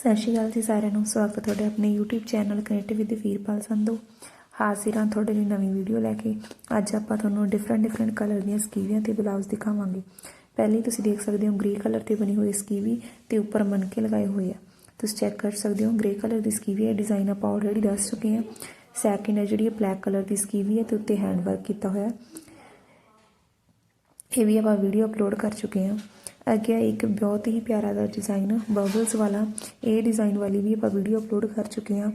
ਸਤਿ ਸ਼੍ਰੀ ਅਕਾਲ ਜੀ ਸਾਰਿਆਂ ਨੂੰ। ਸਵਾਗਤ ਹੈ ਤੁਹਾਡੇ ਆਪਣੇ YouTube channel connect with Veerpal Sandhu. ਹਾਜ਼ਰ ਹਾਂ ਤੁਹਾਡੇ ਲਈ ਨਵੀਂ ਵੀਡੀਓ ਲੈ ਕੇ। ਅੱਜ ਆਪਾਂ ਤੁਹਾਨੂੰ ਡਿਫਰੈਂਟ ਡਿਫਰੈਂਟ ਕਲਰ ਦੀਆਂ ਸਕੀਵੀਆਂ ਤੇ ਬਲਾਊਜ਼ ਦਿਖਾਵਾਂਗੇ। ਪਹਿਲੇ ਤੁਸੀਂ ਦੇਖ ਸਕਦੇ ਹੋ ਗ੍ਰੇ ਕਲਰ ਤੇ ਬਣੀ ਹੋਈ ਸਕੀਵੀ ਤੇ ਉੱਪਰ ਮਨਕੇ ਲਗਾਏ ਹੋਏ ਆ। ਤੁਸੀਂ ਚੈੱਕ ਕਰ ਸਕਦੇ ਹੋ ਗ੍ਰੇ ਕਲਰ ਦੀ ਸਕੀਵੀ ਹੈ ਡਿਜ਼ਾਈਨ ਆਪਾਂ ਆਲਰੇਡੀ ਦੱਸ ਚੁੱਕੇ ਹਾਂ। ਸੈਕਿੰਡ ਹੈ ਜਿਹੜੀ ਬਲੈਕ ਕਲਰ ਦੀ ਸਕੀਵੀ ਹੈ ਤੇ ਉੱਤੇ ਹੈਂਡ ਵਰਕ ਕੀਤਾ ਹੋਇਆ। ਇਹ ਵੀ ਆਪਾਂ ਵੀਡੀਓ ਅਪਲੋਡ ਕਰ ਚੁੱਕੇ ਹਾਂ। ਅੱਗੇ ਇੱਕ ਬਹੁਤ ਹੀ ਪਿਆਰਾ ਦਾ ਡਿਜ਼ਾਈਨ ਬਬਲਸ ਵਾਲਾ, ਇਹ ਡਿਜ਼ਾਈਨ ਵਾਲੀ ਵੀ ਆਪਾਂ ਵੀਡੀਓ ਅਪਲੋਡ ਕਰ ਚੁੱਕੇ ਹਾਂ।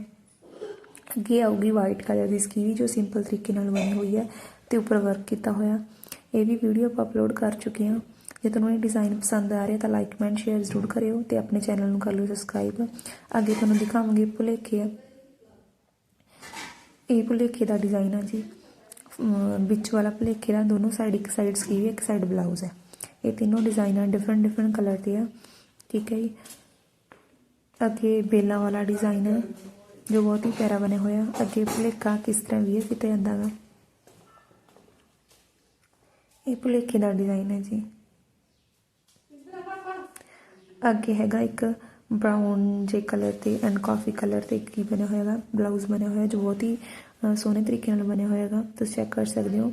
ਅੱਗੇ ਆਊਗੀ ਵਾਈਟ ਕਲਰ ਦੀ ਸਕੀਵੀ ਜੋ ਸਿੰਪਲ ਤਰੀਕੇ ਨਾਲ ਬਣੀ ਹੋਈ ਹੈ ਤੇ ਉੱਪਰ ਵਰਕ ਕੀਤਾ ਹੋਇਆ। ਇਹ ਵੀ ਵੀਡੀਓ ਆਪਾਂ ਅਪਲੋਡ ਕਰ ਚੁੱਕੇ ਹਾਂ। ਜੇ ਤੁਹਾਨੂੰ ਇਹ ਡਿਜ਼ਾਈਨ ਪਸੰਦ ਆ ਰਿਹਾ ਤਾਂ ਲਾਈਕ ਕਮੈਂਟ ਸ਼ੇਅਰ ਜ਼ਰੂਰ ਕਰਿਓ ਤੇ ਆਪਣੇ ਚੈਨਲ ਨੂੰ ਕਰ ਲਿਓ ਸਬਸਕ੍ਰਾਈਬ ਅੱਗੇ ਤੁਹਾਨੂੰ ਦਿਖਾਵਾਂਗੇ ਭੁਲੇਖੇ। ਆ ਇਹ ਭੁਲੇਖੇ ਦਾ ਡਿਜ਼ਾਈਨ ਆ ਜੀ। ਵਿੱਚ ਵਾਲਾ ਭੁਲੇਖੇ ਦਾ ਦੋਨੋਂ ਸਾਈਡ ਇੱਕ ਸਾਈਡ ਸਕੀਵ ਇੱਕ ਸਾਈਡ ਬਲਾਊਜ਼ ਹੈ। ਇਹ ਤਿੰਨੋਂ ਡਿਜ਼ਾਈਨ ਆ ਡਿਫਰੈਂਟ ਡਿਫਰੈਂਟ ਕਲਰ ਦੇ ਆ। ਠੀਕ ਹੈ ਜੀ। ਅੱਗੇ ਬੇਲਾਂ ਵਾਲਾ ਡਿਜ਼ਾਈਨ ਹੈ ਜੋ ਬਹੁਤ ਹੀ ਪਿਆਰਾ ਬਣਿਆ ਹੋਇਆ। ਅੱਗੇ ਭੁਲੇਖਾ ਕਿਸ ਤਰ੍ਹਾਂ ਵੀਅਰ ਕੀਤਾ ਜਾਂਦਾ ਵਾ ਇਹ ਭੁਲੇਖੇ ਦਾ ਡਿਜ਼ਾਈਨ ਹੈ ਜੀ। ਅੱਗੇ ਹੈਗਾ ਇੱਕ ਬ੍ਰਾਊਨ ਜੇ ਕਲਰ ਤੇ ਐਂਡ ਕਾਫੀ ਕਲਰ ਤੇ ਕੀ ਬਣਿਆ ਹੋਇਆ ਹੈਗਾ ਬਲਾਊਜ਼ ਬਣਿਆ ਹੋਇਆ, ਜੋ ਬਹੁਤ ਹੀ ਸੋਹਣੇ ਤਰੀਕੇ ਨਾਲ ਬਣਿਆ ਹੋਇਆ ਹੈਗਾ ਤੁਸੀਂ ਚੈੱਕ ਕਰ ਸਕਦੇ ਹੋ।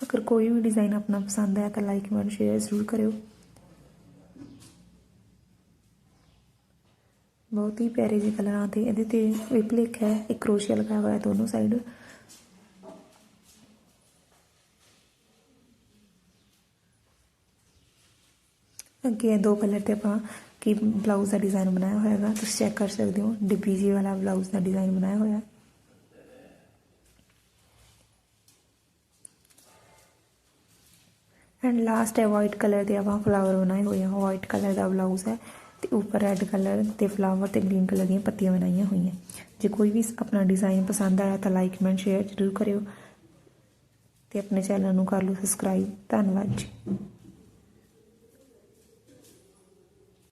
ਅਗਰ ਕੋਈ ਵੀ ਡਿਜ਼ਾਈਨ ਆਪਣਾ ਪਸੰਦ ਆਇਆ ਤਾਂ ਲਾਈਕ ਕਮੈਂਟ ਸ਼ੇਅਰ ਜ਼ਰੂਰ ਕਰਿਓ। ਬਹੁਤ ਹੀ ਪਿਆਰੇ ਜਿਹੇ ਕਲਰਾਂ ਤੇ ਇਹਦੇ ਤੇ ਇਹ ਹੈ, ਇੱਕ ਕਰੋਸ਼ੀਆ ਲਗਾਇਆ ਹੋਇਆ ਦੋਨੋਂ ਸਾਈਡ ਅੱਗੇ ਦੋ ਕਲਰ ਤੇ ਆਪਾਂ ਕੀ ਬਲਾਊਜ਼ ਦਾ ਡਿਜ਼ਾਈਨ ਬਣਾਇਆ ਹੋਇਆ ਹੈਗਾ, ਤੁਸੀਂ ਚੈੱਕ ਕਰ ਸਕਦੇ ਹੋ, ਡਿੱਬੀ ਜੀ ਵਾਲਾ ਬਲਾਊਜ਼ ਦਾ ਡਿਜ਼ਾਈਨ ਬਣਾਇਆ ਹੋਇਆ। ਐਂਡ ਲਾਸਟ ਹੈ ਵਾਈਟ ਕਲਰ ਦੇ ਆਪਾਂ ਫਲਾਵਰ ਬਣਾਏ ਹੋਏ ਆ। ਵਾਈਟ ਕਲਰ ਦਾ ਬਲਾਊਜ਼ ਹੈ ਤੇ ਉੱਪਰ ਰੈੱਡ ਕਲਰ ਤੇ ਫਲਾਵਰ ਤੇ ਗ੍ਰੀਨ ਕਲਰ ਦੀਆਂ ਪੱਤੀਆਂ ਬਣਾਈਆਂ ਹੋਈਆਂ। ਜੇ ਕੋਈ ਵੀ ਆਪਣਾ ਡਿਜ਼ਾਈਨ ਪਸੰਦ ਆਇਆ ਤਾਂ ਲਾਈਕ ਕਮੈਂਟ ਸ਼ੇਅਰ ਜ਼ਰੂਰ ਕਰਿਓ। ਤੇ ਆਪਣੇ ਚੈਨਲ ਨੂੰ ਕਰ ਲਓ ਸਬਸਕ੍ਰਾਈਬ ਧੰਨਵਾਦ ਜੀ।